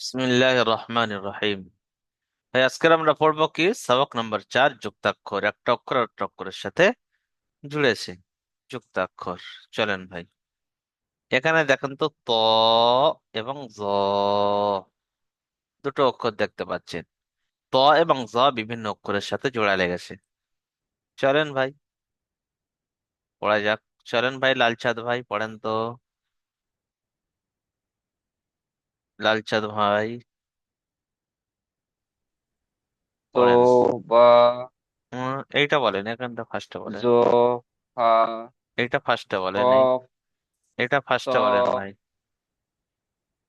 বিসমিল্লাহ রহিম ভাই, আজকের আমরা পড়ব কি? সবক নম্বর চার, যুক্তাক্ষর। একটা অক্ষর একটা অক্ষরের সাথে জুড়েছে যুক্তাক্ষর। চলেন ভাই। এখানে দেখেন তো ত এবং জ। দুটো অক্ষর দেখতে পাচ্ছেন। ত এবং জ বিভিন্ন অক্ষরের সাথে জোড়া লেগেছে। চলেন ভাই। পড়া যাক। চলেন ভাই লালচাঁদ ভাই, পড়েন তো। লালচাঁদ ভাই। তো বা এইটা বলেন এখানটা ফার্স্টে বলেন জো হা এইটা ফার্স্টে বলেন এটা ফার্স্টে বলেন ভাই।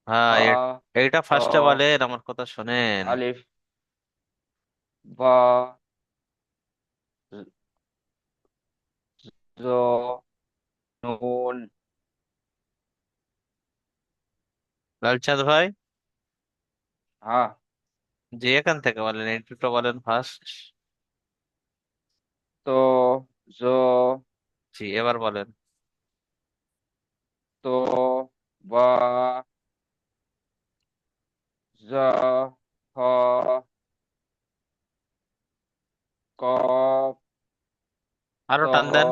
হ্যাঁ এইটা ফার্স্টে বলেন আমার কথা শোনেন। আলিফ বা জো নুন লালচাঁদ ভাই? হা যে এখান থেকে বলেন দুটো বলেন ফার্স্ট তো জো জি এবার বলেন। তো বা জা হা কফ আরও টান দেন।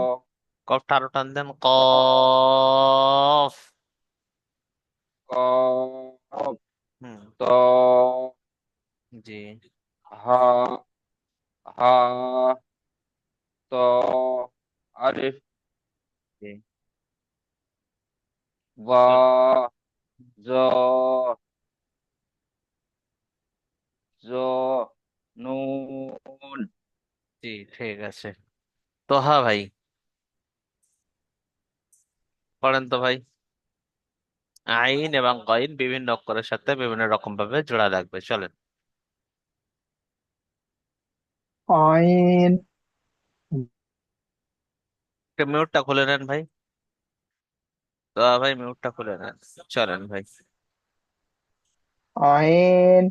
কফটা আরও টান দেন। কফ কফ হুম ত জি। হা হা ত আলিফ জি। বা জো জো নুন। জি ঠিক আছে। তো হ্যাঁ ভাই। পড়েন তো ভাই। আইন এবং গইন বিভিন্ন অক্ষরের সাথে বিভিন্ন রকম ভাবে জোড়া লাগবে চলেন। আইন। মিউটটা খুলে নেন ভাই। ভাই মিউটটা খুলে নেন। চলেন ভাই। আইন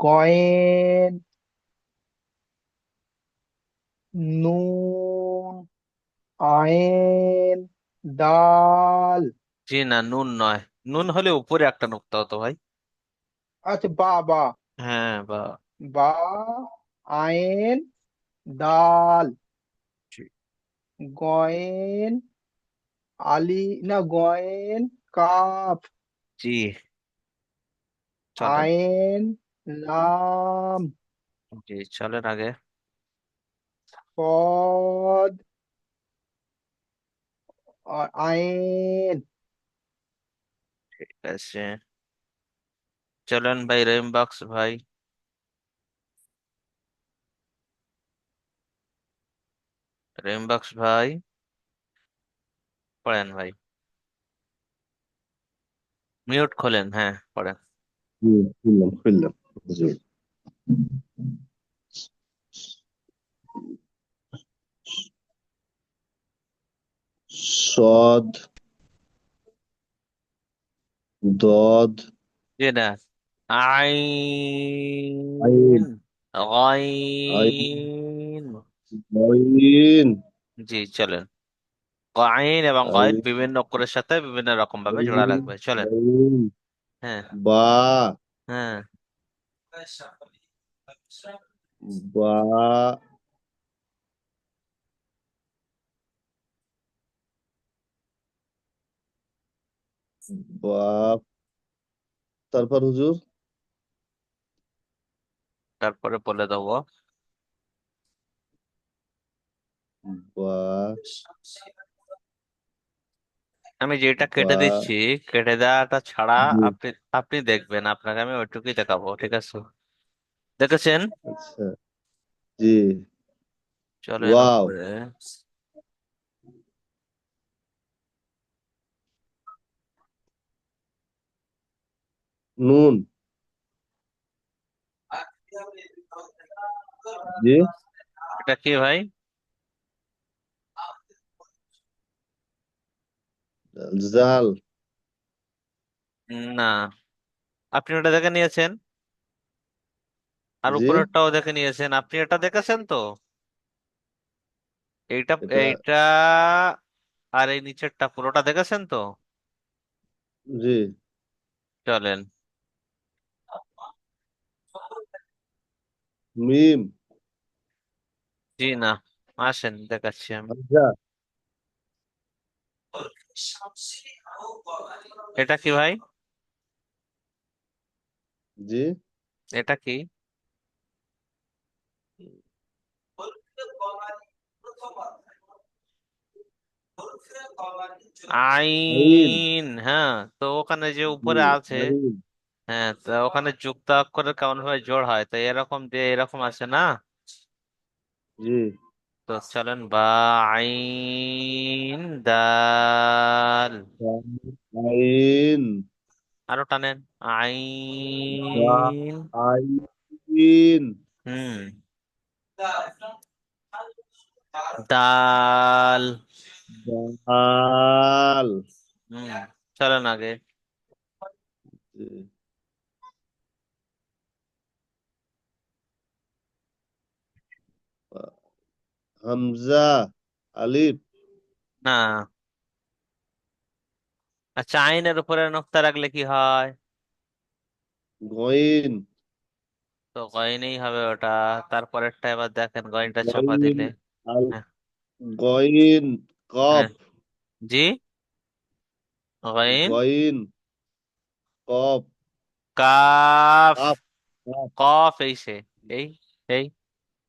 কয়েন নুন আইন ডাল জি না নুন নয়। নুন হলে উপরে একটা নুক্তা হতো ভাই। আচ্ছা বা বা। হ্যাঁ বা। বা আইন ডাল। জি। গয়েন আলি না গয়েন কাপ। জি। চলেন। আইন লাম। জি চলেন আগে। পদ আইন আছে চলেন ভাই রহিম বক্স ভাই রহিম বক্স ভাই পড়েন ভাই মিউট খোলেন হ্যাঁ পড়েন সদ দদ জি না আইন আইন আইন জি চলেন আইন এবং গাইন আইন বিভিন্ন অক্ষরের সাথে বিভিন্ন রকম ভাবে জোড়া লাগবে চলেন আইন হ্যাঁ। বা. হ্যাঁ। বা. বা তারপর হুজুর? তারপরে বলে দেবো। আমি যেটা কেটে দিচ্ছি কেটে দেওয়াটা ছাড়া জি, আপনি আপনি দেখবেন আপনাকে আমি ওইটুকুই দেখাবো ঠিক আছে? দেখেছেন? আচ্ছা। জি। চলেন ওয়াও। উপরে নুন। জি। এটা কি ভাই? জাল। না। আপনি ওটা দেখে নিয়েছেন? আর জি। উপরেরটাও দেখে নিয়েছেন। আপনি এটা দেখেছেন তো? এইটা এটা এইটা আর এই নিচেরটা পুরোটা দেখেছেন তো? জি। চলেন। মিম। জি না আসেন দেখাচ্ছি আমি। হামজা এটা কি ভাই? জি। এটা কি? আইন হ্যাঁ তো ওখানে যে উপরে আছে। হ্যাঁ তো ওখানে যুক্ত অক্ষরের কেমন ভাবে জোড় হয়? তো এরকম দিয়ে এরকম আছে না? জি। তো চলেন বা আইন দাল। আইন। আরও টানেন আইন। আইন। হুম। দাল। দাল। হুম চলেন আগে। জি। হামজা আলিফ। না। আচ্ছা আইনের উপরে নোক্তা রাখলে কি হয়? গইন। তো গয়নেই হবে ওটা। তারপরেরটা এবার দেখেন গয়নটা চাপা দিলে। আল হ্যাঁ। গইন কফ। হ্যাঁ। জি? গয়ন গইন কফ। কাফ। কাফ এই সে। এই এই।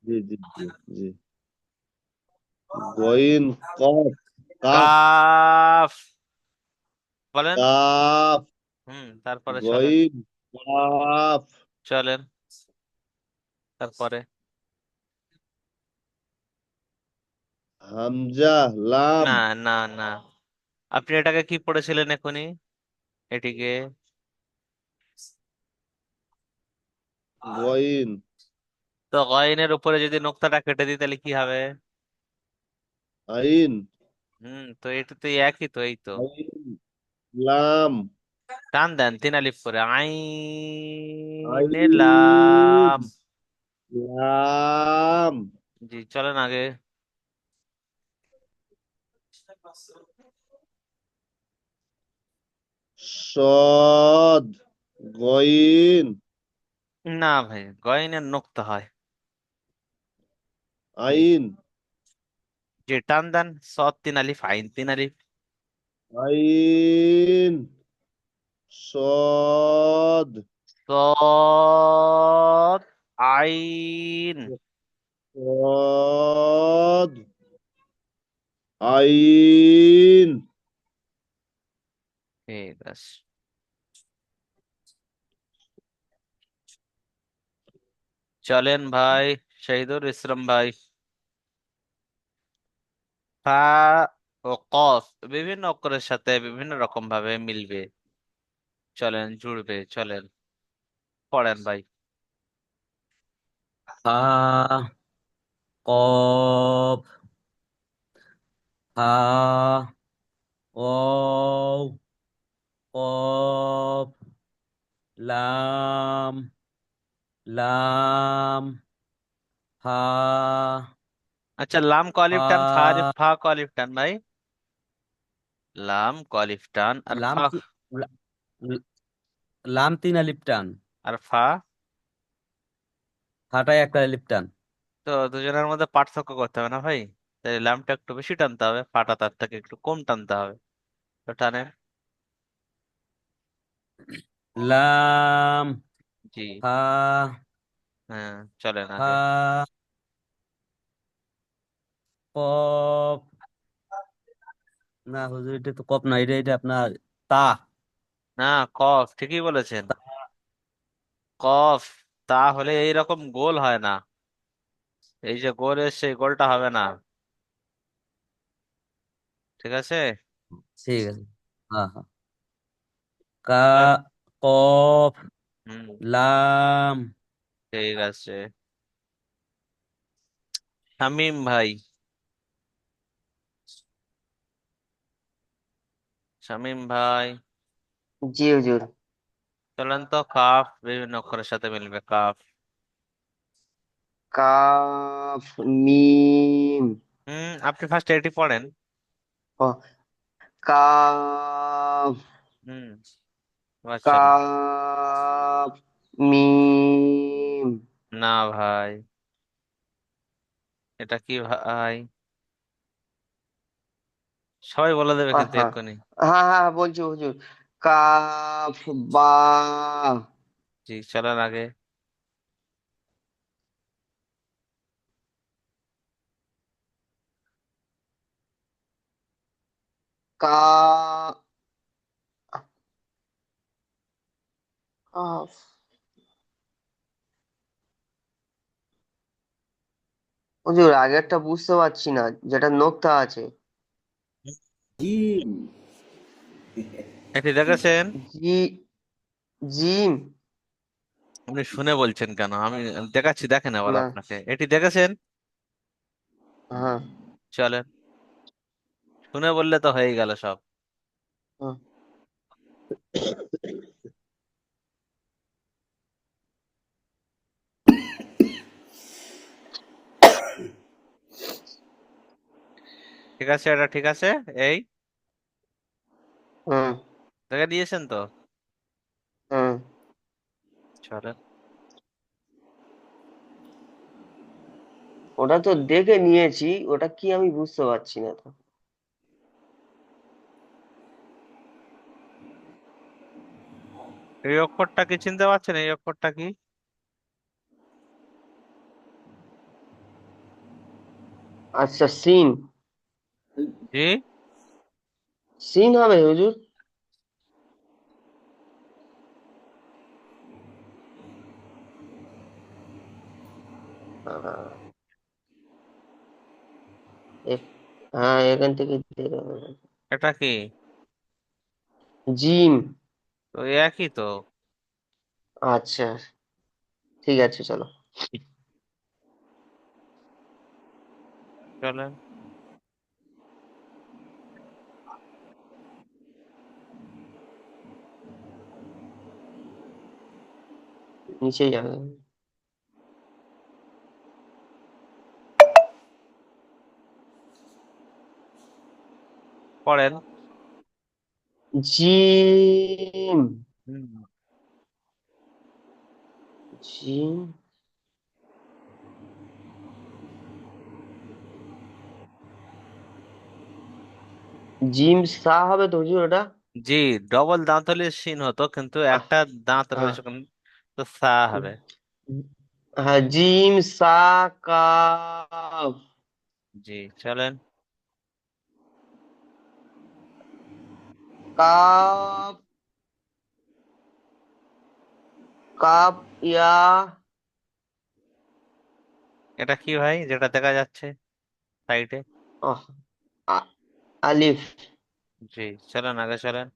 জি জি জি। গইন কফ কাফ বলেন। কাফ হুম তারপরে গইন কাফ চলেন। তারপরে। হামজা লাম। না না না। আপনি এটাকে কি পড়েছিলেন এখনই? এটিকে। গইন তো গয়নের উপরে যদি নোক্তাটা কেটে দিই তাহলে কি হবে? আইন। হুম তো এটা তো একই তো এই তো। আইন লাম। টান দেন তিন আলিফ করে। আইনে আইন। লাম। লাম। জি চলেন আগে। সদ গইন। না ভাই গয়নের নোক্তা হয়। আইন। যে টান দেন সদ তিন আলিফ আইন তিন আলিফ আইন সদ সদ আইন সদ আইন ঠিক আছে চলেন ভাই শহীদুল ইসলাম ভাই ফা ও কফ বিভিন্ন অক্ষরের সাথে বিভিন্ন রকম ভাবে মিলবে। চলেন, জুড়বে, চলেন। পড়েন ভাই। ফা কফ ফা ওয়াও কফ লাম লাম, ফা আচ্ছা লাম ক আলিফ টান ফা ফা ফা টান ভাই? লাম ক আলিফ টান আর লাম ফা লা- লাম তিন আলিফ টান আর ফা? ফাটায় একটা আলিফ টান তো দুজনের মধ্যে পার্থক্য করতে হবে না ভাই? তাই লামটা একটু বেশি টানতে হবে ফাটা তার থেকে একটু কম টানতে হবে। তো টানে লাম জি। ফা হ্যাঁ চলেন আগে। কফ না হুজুর এটা তো কফ না এটা এটা আপনার তা। না কফ ঠিকই বলেছেন। কফ তা হলে এইরকম গোল হয় না। এই যে গোল এসছে গোলটা হবে না। ঠিক আছে? ঠিক আছে। হ্যাঁ হ্যাঁ কা কফ হুম। লাম। ঠিক আছে। শামিম ভাই। শামিম ভাই? জি হুজুর। চলেন তো কাফ বিভিন্ন অক্ষরের সাথে মিলবে কাফ। কাফ মিম। হুম আপনি ফার্স্ট এটি পড়েন। ও কাফ। হুম এবার কাফ মিম। না ভাই এটা কি ভাই? সবাই বলে দেবে কিন্তু হ্যাঁ এক্ষুনি। হ্যাঁ হ্যাঁ বলছি হুজুর কাফ বা। জি চলেন আগে। কা। কাফ হুজুর আগেরটা বুঝতে পারছি না যেটা নোক্তা আছে। জিম। এটি দেখেছেন জি জিম। আপনি শুনে বলছেন কেন? আমি দেখাচ্ছি দেখেন আবার না। আপনাকে। এটি দেখেছেন হ্যাঁ। চলেন। শুনে বললে তো হয়েই গেল সব। হ্যাঁ। ঠিক আছে এটা ঠিক আছে এই। হুম। দেখে দিয়েছেন তো? হুম। চলেন। ওটা তো দেখে নিয়েছি ওটা কি আমি বুঝতে পারছি না তো। এই অক্ষরটা কি চিনতে পারছেন এই অক্ষরটা কি? আচ্ছা সিন। জি সিন হবে হুজুর হ্যাঁ এখান থেকে। এটা কি? জিম তো একই তো। আচ্ছা ঠিক আছে চলো। চলেন। নিচে যাবে। পড়েন। জিম। জিম। জিম সা হবে তো হুজুর ওটা? জি ডবল দাঁত হলে সিন হতো কিন্তু একটা দাঁত রয়েছে তো সা হবে। হ্যাঁ জিম সা কাফ জি চলেন। কাফ কাফ ইয়া। এটা কি ভাই? যেটা দেখা যাচ্ছে সাইডে। আলিফ। জি চলেন আগে চলেন।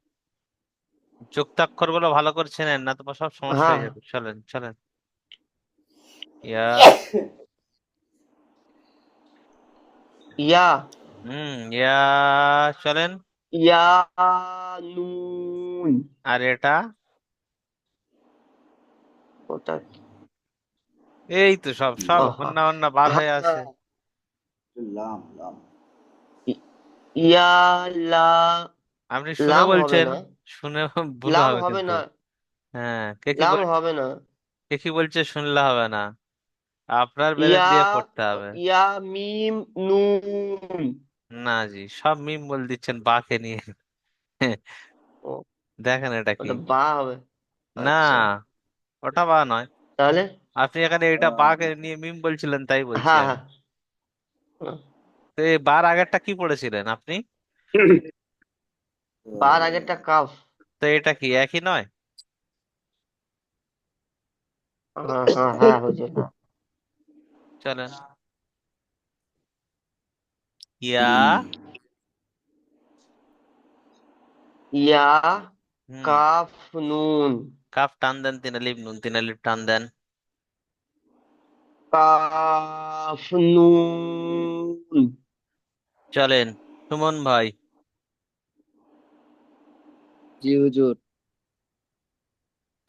যুক্তাক্ষরগুলো ভালো করে চেনেন না তো সব সমস্যা হ্যাঁ। হয়ে যাবে। চলেন চলেন। ইয়া। ইয়া। হুম ইয়া চলেন। ইয়া নুন আর এটা? ওটা এই তো সব সব। হন্না হন্না বার হয়ে হ্যাঁ, আছে। লাম লাম। ইয়া লা। আপনি শুনে বলছেন। না। শুনে ভুল লাম হবে হবে কিন্তু। না। হ্যাঁ কে কি লাম বল হবে না। কে কি বলছে শুনলে হবে না। আপনার বেলে ইয়া দিয়ে পড়তে হবে। ইয়া মিম নুন। না জি সব মিম বল দিচ্ছেন বাকে নিয়ে। ও দেখেন এটা কি। ওটা বা হবে। না আচ্ছা। ওটা বা নয়। তাহলে? আপনি এখানে এটা বাকে নিয়ে মিম বলছিলেন তাই বলছি হ্যাঁ আমি। হ্যাঁ। তো এই বার আগেরটা কি পড়েছিলেন আপনি? বার আগেরটা কাফ। তো এটা কি একই নয়? হ্যাঁ হ্যাঁ হুজুর হ্যাঁ চলেন। ইয়া। ইয়া কাফ নুন। কাফ টান দেন তিন আলিফ নুন তিন আলিফ টান দেন। কাফ নুন। চলেন সুমন ভাই। জি হুজুর।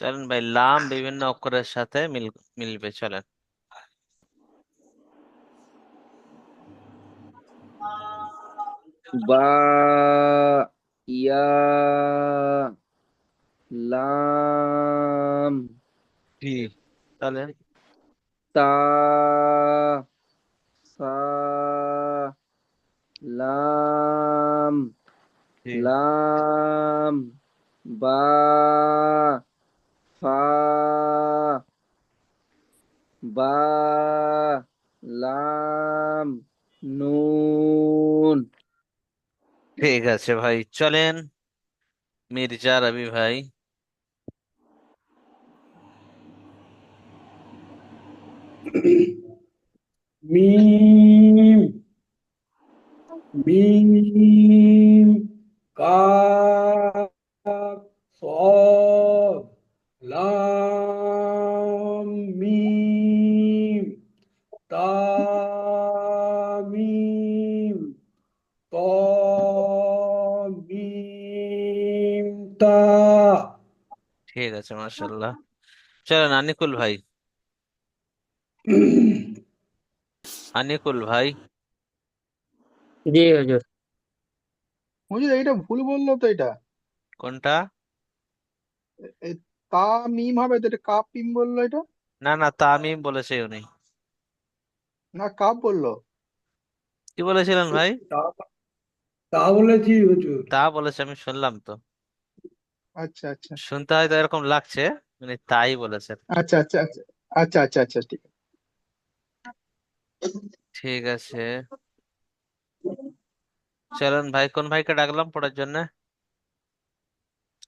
চলেন ভাই লাম বিভিন্ন অক্ষরের সাথে মিল মিলবে চলেন। বা ইয়া লাম। জি চলেন। তা সা লাম। লাম। বা ফা বা লাম নুন। ঠিক আছে ভাই চলেন। মির্জা রবি ভাই। মিম মিম। আছে মাশাল্লাহ চলেন আনিকুল ভাই। আনিকুল ভাই। জি হুজুর। হুজুর এটা ভুল বলল তো এটা। কোনটা? তা মিম হবে তো এটা কাপ মিম বলল এটা? না না তামিম বলেছে উনি। না কাপ বলল। কি বলেছিলেন ভাই? তা তা বলেছি হুজুর। তা বলেছে আমি শুনলাম তো। আচ্ছা আচ্ছা। শুনতে হয়তো এরকম লাগছে উনি তাই বলেছেন আচ্ছা আচ্ছা আচ্ছা আচ্ছা আচ্ছা আচ্ছা ঠিক আছে। ঠিক আছে। চলেন ভাই কোন ভাইকে ডাকলাম পড়ার জন্য?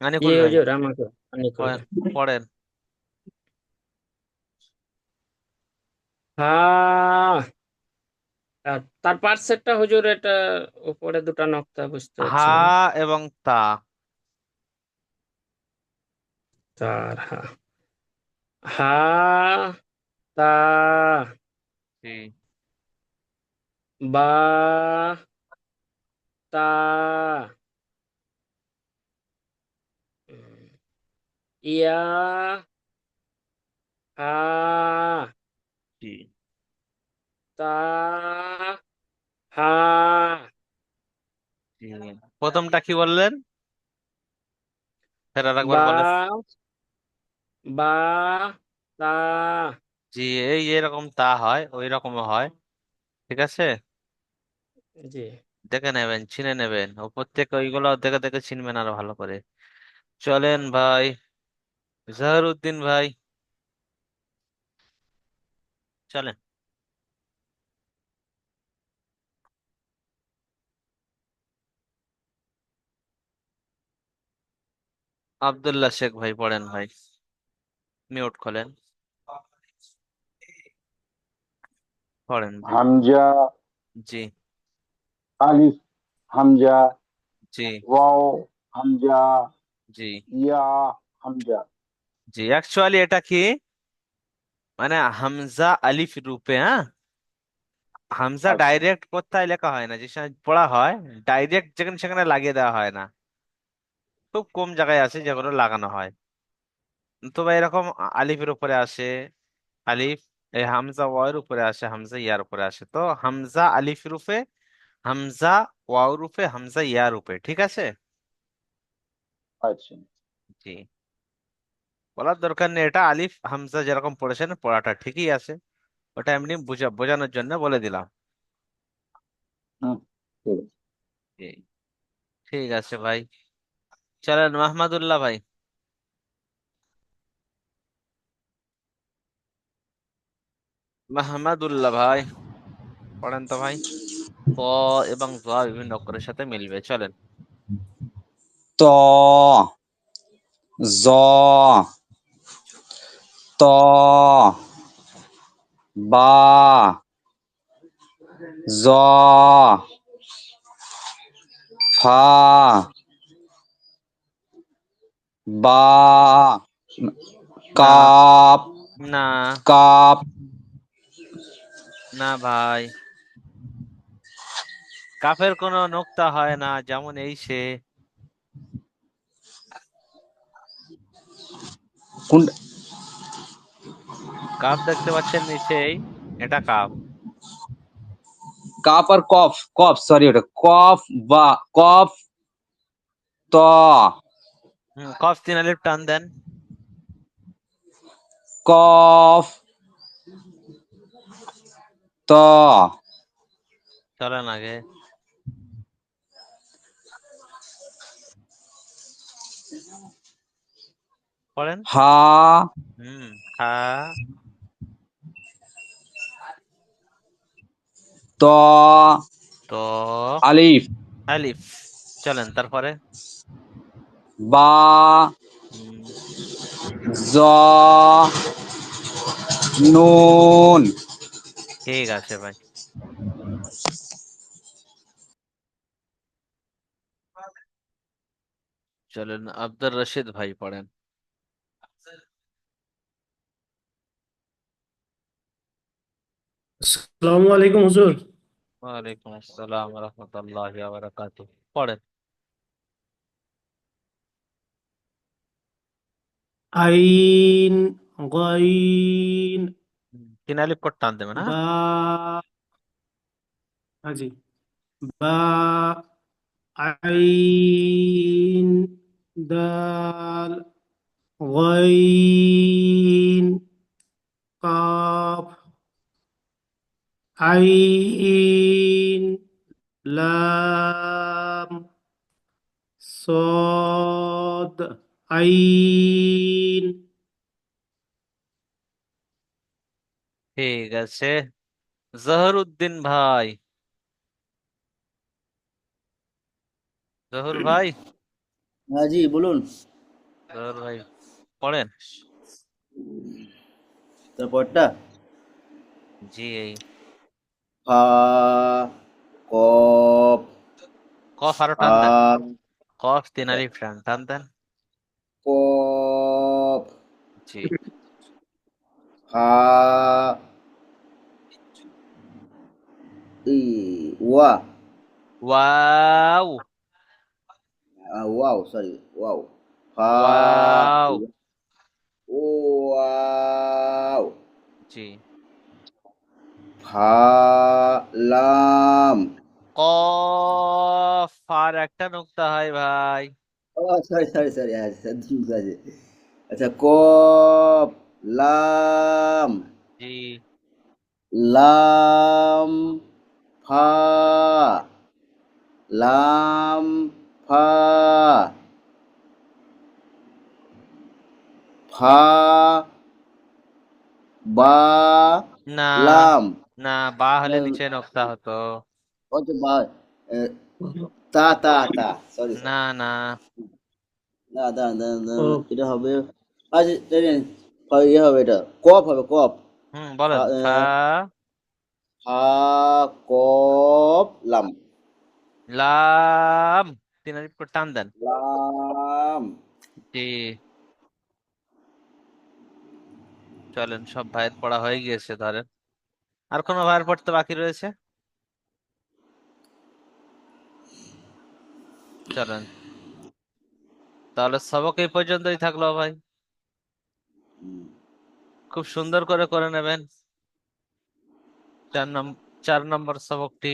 আনিকুল ভাই। পড়েন পড়েন। হ্যাঁ তার পাঁচ সেটটা হুজুর এটা উপরে দুটো নকতা বুঝতে পারছি হা এবং তা। তার হা হা তা বা তা ইয়া হা তা হা প্রথমটা কি বললেন? ফের আর একবার বলেন। বা তা। জি এই যেরকম তা হয় ওই রকম হয় ঠিক আছে? জি। দেখে নেবেন চিনে নেবেন উপর থেকে ওইগুলো দেখে দেখে চিনবেন আরও ভালো করে। চলেন ভাই জাহরুদ্দিন ভাই। চলেন। আব্দুল্লাহ শেখ ভাই পড়েন ভাই। মিউট খোলেন পড়েন হামজা জি। আলিফ হামজা জি। ওয়াও হামজা জি। ইয়া হামজা। জি অ্যাকচুয়ালি এটা কি? মানে হামজা আলিফ রূপে হ্যাঁ? হামজা ডাইরেক্ট কোথায় লেখা হয় না যে সময় পড়া হয় ডাইরেক্ট যেখানে সেখানে লাগিয়ে দেওয়া হয় না। খুব কম জায়গায় আছে যেগুলো লাগানো হয়। তবে এরকম আলিফের উপরে আসে আলিফ এই হামজা ওয়াওয়ের উপরে আসে হামজা ইয়ার উপরে আসে। তো হামজা আলিফ রূপে হামজা ওয়াও রূপে হামজা ইয়া রূপে ঠিক আছে? আচ্ছা। জি। বলার দরকার নেই এটা আলিফ হামজা যেরকম পড়েছেন পড়াটা ঠিকই আছে। ওটা এমনি বোঝা বোঝানোর জন্য বলে দিলাম। হুম ঠিক আছে। ঠিক আছে ভাই। চলেন মাহমুদুল্লাহ ভাই। মাহমুদুল্লাহ ভাই। পড়েন তো ভাই। ক এবং জ বিভিন্ন অক্ষরের সাথে মিলবে চলেন। ত জ ত বা জ ফা বা কাপ না। কাপ না ভাই। কাফের কোনো নোক্তা হয় না যেমন এই সে। কোন কাপ দেখতে পাচ্ছেন নিচেই এটা কাপ। কাপ আর কফ কফ সরি ওটা কফ বা কফ ত। কফ তিন আলিফ টান দেন। কফ ত। চলেন আগে। পড়েন। হা। হুম হা। ত। তো। আলিফ। আলিফ। চলেন তারপরে। বা। জ। নুন। ঠিক আছে ভাই। চলেন আব্দুর রশিদ ভাই পড়েন। আসসালামু আলাইকুম হুজুর। ওয়ালাইকুম আসসালাম রহমতুল্লাহ বারাকাতু পড়েন। আইন গাইন किनारे को टान देवे ना बा हाँ जी बा عين دال غين قاف عين لام صاد عين ঠিক আছে। জহরুদ্দিন ভাই। জহুর ভাই? হ্যাঁ জি বলুন। জহুর ভাই পড়েন। তারপরটা জি এই। ফা কফ কফ আরও টান দেন। কফ তিন আলিফ টান টান দেন। কফ। জি। হা ই ওয়া ওয়াও ওয়াও সরি ওয়াও ফা ওয়াও জি ফা লাম কফ আর একটা নুক্তা হয় ভাই। ও সরি সরি সরি আছে। আচ্ছা কফ। লাম। জি। লাম ফা। লাম ফা। ফা। বা। না লাম। না বা হলে নিচে নুক্তা হতো। আচ্ছা বা তা তা তা সরি না না। না দাঁড়ান ও। এটা হবে আচ্ছা ইয়ে হবে এটা কফ হবে কফ। হুম বলেন। ফা ফা কফ লাম। লাম। তিন আলিফ করে টান দেন। লাম। জি। চলেন সব ভাইয়ের পড়া হয়ে গিয়েছে ধরেন। আর কোনো ভাইয়ের পড়তে বাকি রয়েছে? চলেন। তাহলে সবক এই পর্যন্তই থাকল ভাই। খুব সুন্দর করে করে নেবেন। চার নম্বর চার নম্বর সবকটি।